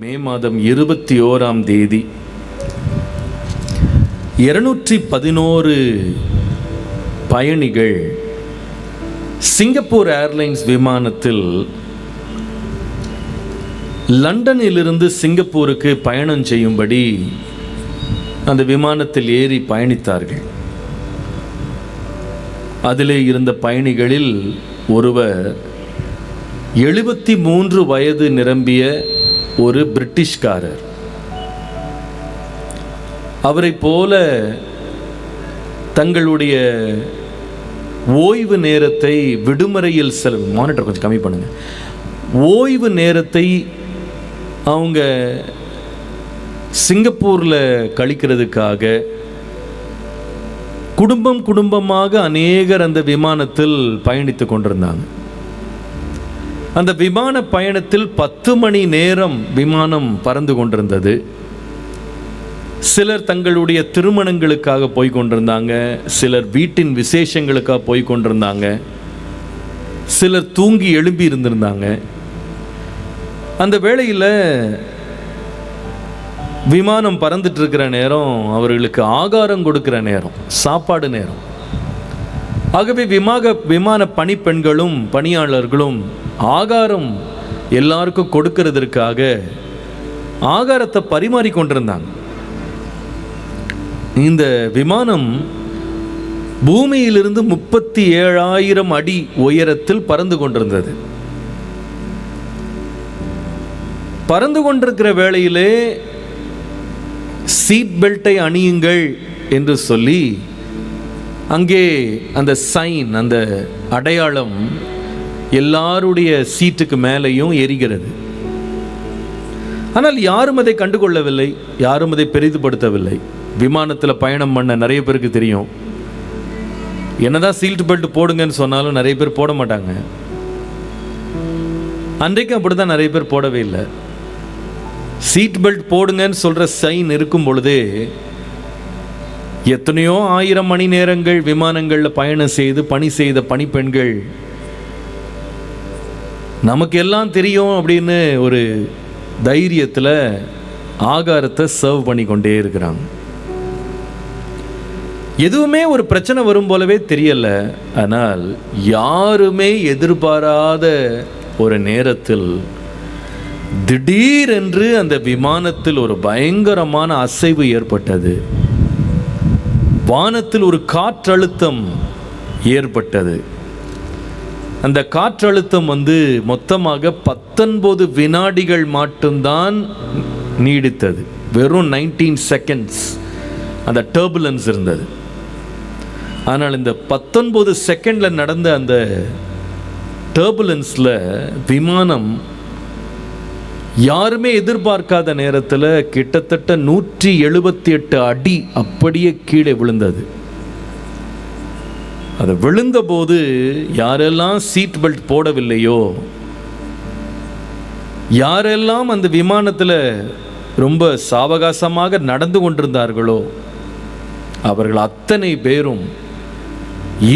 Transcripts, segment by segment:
மே மாதம் இருபத்தி ஓராம் தேதி இருநூற்றி பதினோரு பயணிகள் சிங்கப்பூர் ஏர்லைன்ஸ் விமானத்தில் லண்டனிலிருந்து சிங்கப்பூருக்கு பயணம் செய்யும்படி அந்த விமானத்தில் ஏறி பயணித்தார்கள். அதிலே இருந்த பயணிகளில் ஒருவர் எழுபத்தி மூன்று வயது நிரம்பிய ஒரு பிரிட்டிஷ்காரர். அவரை போல தங்களுடைய ஓய்வு நேரத்தை விடுமுறையில் செல் மானிட்டர் கொஞ்சம் கம்மி பண்ணுங்க. ஓய்வு நேரத்தை அவங்க சிங்கப்பூரில் கழிக்கிறதுக்காக குடும்பம் குடும்பமாக அநேகர் அந்த விமானத்தில் பயணித்து கொண்டிருந்தாங்க. அந்த விமான பயணத்தில் பத்து மணி நேரம் விமானம் பறந்து கொண்டிருந்தது. சிலர் தங்களுடைய திருமணங்களுக்காக போய் கொண்டிருந்தாங்க. சிலர் வீட்டின் விசேஷங்களுக்காக போய் கொண்டிருந்தாங்க. சிலர் தூங்கி எழும்பி இருந்திருந்தாங்க. அந்த வேளையில் விமானம் பறந்துட்டு இருக்கிற நேரம் அவர்களுக்கு ஆகாரம் கொடுக்கிற நேரம் சாப்பாடு நேரம். ஆகவே விமாக விமான பணிப்பெண்களும் பணியாளர்களும் ஆகாரம் எல்லாருக்கும் கொடுக்கறதற்காக ஆகாரத்தை பரிமாறி கொண்டிருந்தாங்க இந்த விமானம் பூமியிலிருந்து முப்பத்தி ஏழாயிரம் அடி உயரத்தில் பறந்து கொண்டிருந்தது. பறந்து கொண்டிருக்கிற வேளையிலே சீட் பெல்ட்டை அணியுங்கள் என்று சொல்லி அங்கே அந்த சைன் அந்த அடையாளம் எல்லாருடைய சீட்டுக்கு மேலேயும் எரிகிறது. ஆனால் யாரும் அதை கண்டுகொள்ளவில்லை யாரும் அதை பெரிதுபடுத்தவில்லை. விமானத்தில் பயணம் பண்ண நிறைய பேருக்கு தெரியும். என்னதான் சீட் பெல்ட் போடுங்கன்னு சொன்னாலும் நிறைய பேர் போட மாட்டாங்க. அன்றைக்கும் அப்படிதான் நிறைய பேர் போடவே இல்லை. சீட் பெல்ட் போடுங்கன்னு சொல்கிற சைன் இருக்கும் பொழுதே எத்தனையோ ஆயிரம் மணி நேரங்கள் விமானங்களில் பயணம் செய்து பணி செய்த பணிப்பெண்கள் நமக்கு எல்லாம் தெரியும் அப்படின்னு ஒரு தைரியத்தில் ஆகாரத்தை சர்வ் பண்ணி கொண்டே இருக்கிறாங்க. எதுவுமே ஒரு பிரச்சனை வரும் போலவே தெரியல. ஆனால் யாருமே எதிர்பாராத ஒரு நேரத்தில் திடீரென்று அந்த விமானத்தில் ஒரு பயங்கரமான அசைவு ஏற்பட்டது. வானத்தில் ஒரு காற்றழுத்தம் ஏற்பட்டது. அந்த காற்றழுத்தம் வந்து மொத்தமாக பத்தொன்பது வினாடிகள் மட்டும்தான் நீடித்தது. வெறும் நைன்டீன் செகண்ட்ஸ் அந்த டர்புலன்ஸ் இருந்தது. ஆனால் இந்த பத்தொன்பது செகண்டில் நடந்த அந்த டர்புலன்ஸில் விமானம் யாருமே எதிர்பார்க்காத நேரத்தில் கிட்டத்தட்ட நூற்றி எழுபத்தி எட்டு அடி அப்படியே கீழே விழுந்தது. அது விழுந்தபோது யாரெல்லாம் சீட் பெல்ட் போடவில்லையோ யாரெல்லாம் அந்த விமானத்தில் ரொம்ப சாவகாசமாக நடந்து கொண்டிருந்தார்களோ அவர்கள் அத்தனை பேரும்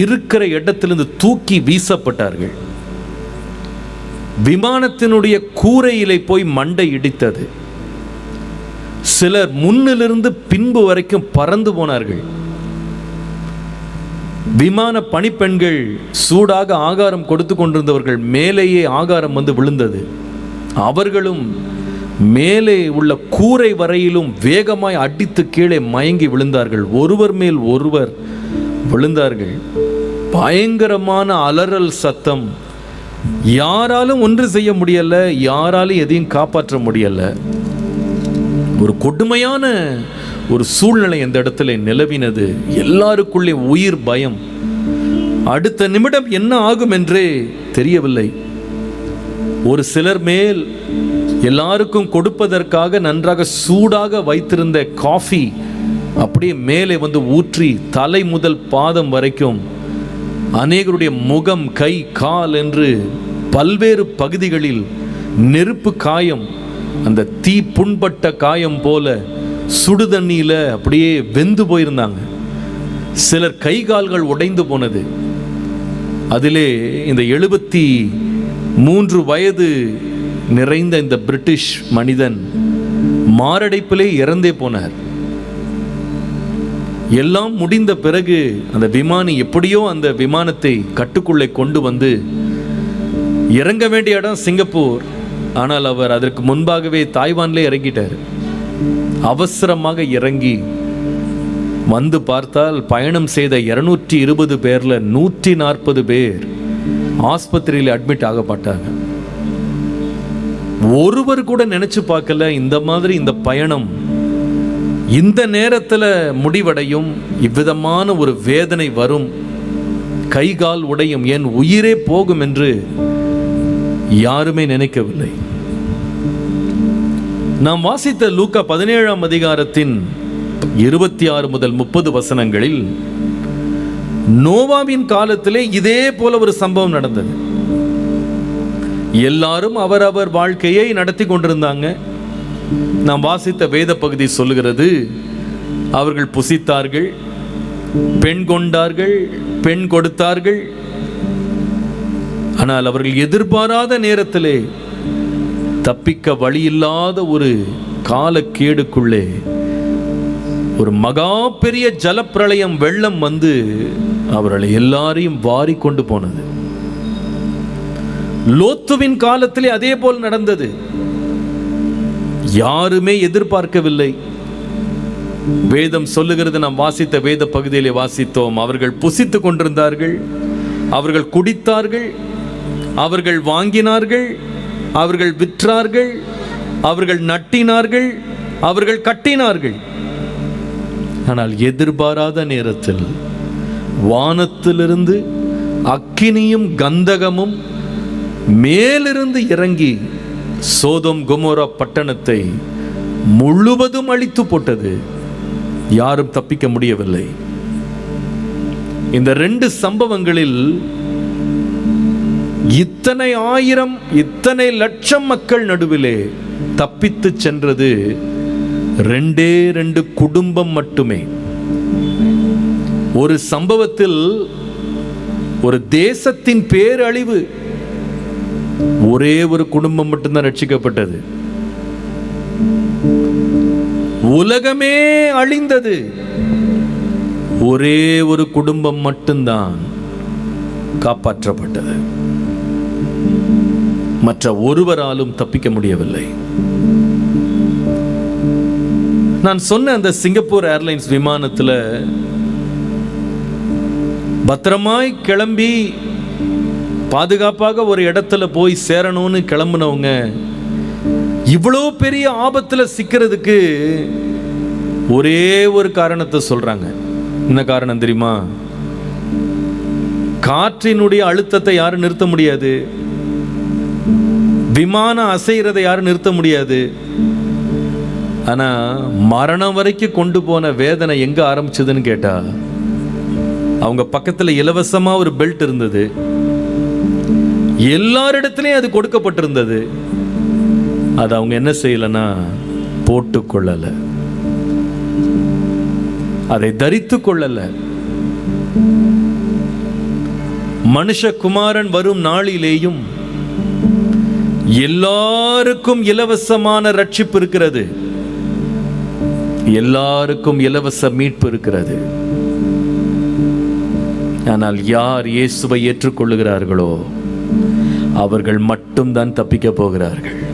இருக்கிற இடத்திலிருந்து தூக்கி வீசப்பட்டார்கள். விமானத்தினுடைய கூரையிலே போய் மண்டை இடித்தது. சிலர் முன்னிலிருந்து பின்பு வரைக்கும் பறந்து போனார்கள். விமான பணிப்பெண்கள் சூடாக ஆகாரம் கொடுத்து கொண்டிருந்தவர்கள் மேலேயே ஆகாரம் வந்து விழுந்தது. அவர்களும் மேலே உள்ள கூரை வரையிலும் வேகமாய் அடித்து கீழே மயங்கி விழுந்தார்கள். ஒருவர் மேல் ஒருவர் விழுந்தார்கள். பயங்கரமான அலறல் சத்தம். யாராலும் ஒன்று செய்ய முடியல யாராலும் எதையும் காப்பாற்ற முடியல. ஒரு கொடுமையான ஒரு சூழ்நிலை அந்த இடத்துல நிலவினது. எல்லாருக்குள்ளே உயிர் பயம். அடுத்த நிமிடம் என்ன ஆகும் என்றே தெரியவில்லை. ஒரு சிலர் மேல் எல்லாருக்கும் கொடுப்பதற்காக நன்றாக சூடாக வைத்திருந்த காஃபி அப்படியே மேலே வந்து ஊற்றி தலை முதல் பாதம் வரைக்கும் அநேகருடைய முகம் கை கால் என்று பல்வேறு பகுதிகளில் நெருப்பு காயம் அந்த தீ புண்பட்ட காயம் போல சுடுதண்ணியில் அப்படியே வெந்து போயிருந்தாங்க. சிலர் கை கால்கள் உடைந்து போனது. அதிலே இந்த எழுபத்தி மூன்று வயது நிறைந்த இந்த பிரிட்டிஷ் மனிதன் மாரடைப்பிலே இறந்தே போனார். எல்லாம் முடிந்த பிறகு அந்த விமானி எப்படியோ அந்த விமானத்தை கட்டுக்குள்ளே கொண்டு வந்து இறங்க வேண்டிய இடம் சிங்கப்பூர். ஆனால் அவர் அதற்கு முன்பாகவே தாய்வான்லே இறங்கிட்டார். அவசரமாக இறங்கி வந்து பார்த்தால் பயணம் செய்த இருநூற்றி இருபது பேர்ல நூற்றி நாற்பது பேர் ஆஸ்பத்திரியில் அட்மிட் ஆகப்பட்டாங்க. ஒருவர் கூட நினைச்சு பார்க்கல இந்த மாதிரி இந்த பயணம் இந்த நேரத்தில் முடிவடையும் இவ்விதமான ஒரு வேதனை வரும். கை கால் உடையும் என் உயிரே போகும் என்று யாருமே நினைக்கவில்லை. நாம் வாசித்த லூக்கா பதினேழாம் அதிகாரத்தின் இருபத்தி ஆறு முதல் முப்பது வசனங்களில் நோவாவின் காலத்திலே இதே போல ஒரு சம்பவம் நடந்தது. எல்லாரும் அவரவர் வாழ்க்கையை நடத்தி கொண்டிருந்தாங்க. நாம் வாசித்த வேத பகுதி சொல்லுகிறது அவர்கள் புசித்தார்கள் பெண் கொண்டார்கள் பெண் கொடுத்தார்கள். ஆனால் அவர்கள் எதிர்பாராத நேரத்திலே தப்பிக்க வழியில்லாத ஒரு காலக்கேடுக்குள்ளே ஒரு மகா பெரிய ஜலப்பிரளயம் வெள்ளம் வந்து அவர்களை எல்லாரையும் வாரி கொண்டு போனது. லோத்துவின் காலத்திலே அதே போல் நடந்தது. யாருமே எதிர்பார்க்கவில்லை. வேதம் சொல்லுகிறது நாம் வாசித்த வேத பகுதியிலே வாசித்தோம் அவர்கள் புசித்துக் கொண்டிருந்தார்கள் அவர்கள் குடித்தார்கள் அவர்கள் வாங்கினார்கள் அவர்கள் விற்றார்கள் அவர்கள் நட்டினார்கள் அவர்கள் கட்டினார்கள். ஆனால் எதிர்பாராத நேரத்தில் வானத்திலிருந்து அக்கினியும் கந்தகமும் மேலிருந்து இறங்கி சோதம் குமோரா பட்டணத்தை முழுவதும் அழித்து போட்டது. யாரும் தப்பிக்க முடியவில்லை. இந்த ரெண்டு சம்பவங்களில் இத்தனை ஆயிரம் இத்தனை லட்சம் மக்கள் நடுவிலே தப்பித்து சென்றது ரெண்டே ரெண்டு குடும்பம் மட்டுமே. ஒரு சம்பவத்தில் ஒரு தேசத்தின் பேரழிவு ஒரே ஒரு குடும்பம் மட்டும்தான் ரட்சிக்கப்பட்டது. உலகமே அழிந்தது. ஒரே ஒரு குடும்பம் மட்டும்தான் காப்பாற்றப்பட்டது. மற்ற ஒருவராலும் தப்பிக்க முடியவில்லை. நான் சொன்ன அந்த சிங்கப்பூர் ஏர்லைன்ஸ் விமானத்தில் பத்திரமாய் கிளம்பி பாதுகாப்பாக ஒரு இடத்துல போய் சேரணும்னு கிளம்புனவங்க இவ்வளோ பெரிய ஆபத்தில் சிக்கிறதுக்கு ஒரே ஒரு காரணத்தை சொல்கிறாங்க என்ன காரணம் தெரியுமா? காற்றினுடைய அழுத்தத்தை யாரும் நிறுத்த முடியாது. விமானம் அசைகிறதை யாரும் நிறுத்த முடியாது. ஆனால் மரணம் வரைக்கும் கொண்டு போன வேதனை எங்கே ஆரம்பிச்சதுன்னு கேட்டா அவங்க பக்கத்தில் இலவசமாக ஒரு பெல்ட் இருந்தது. எல்லாரிடத்துலையும் அது கொடுக்கப்பட்டிருந்தது. அது அவங்க என்ன செய்யலைன்னா போட்டுக்கொள்ளலை அதை தரித்து கொள்ளலை. மனுஷகுமாரன் வரும் நாளிலேயும் எல்லாருக்கும் இலவசமான ரட்சிப்பு இருக்கிறது. எல்லாருக்கும் இலவச மீட்பு இருக்கிறது. ஆனால் யார் இயேசுவை ஏற்றுக்கொள்ளுகிறார்களோ அவர்கள் மட்டும்தான் தப்பிக்க போகிறார்கள்.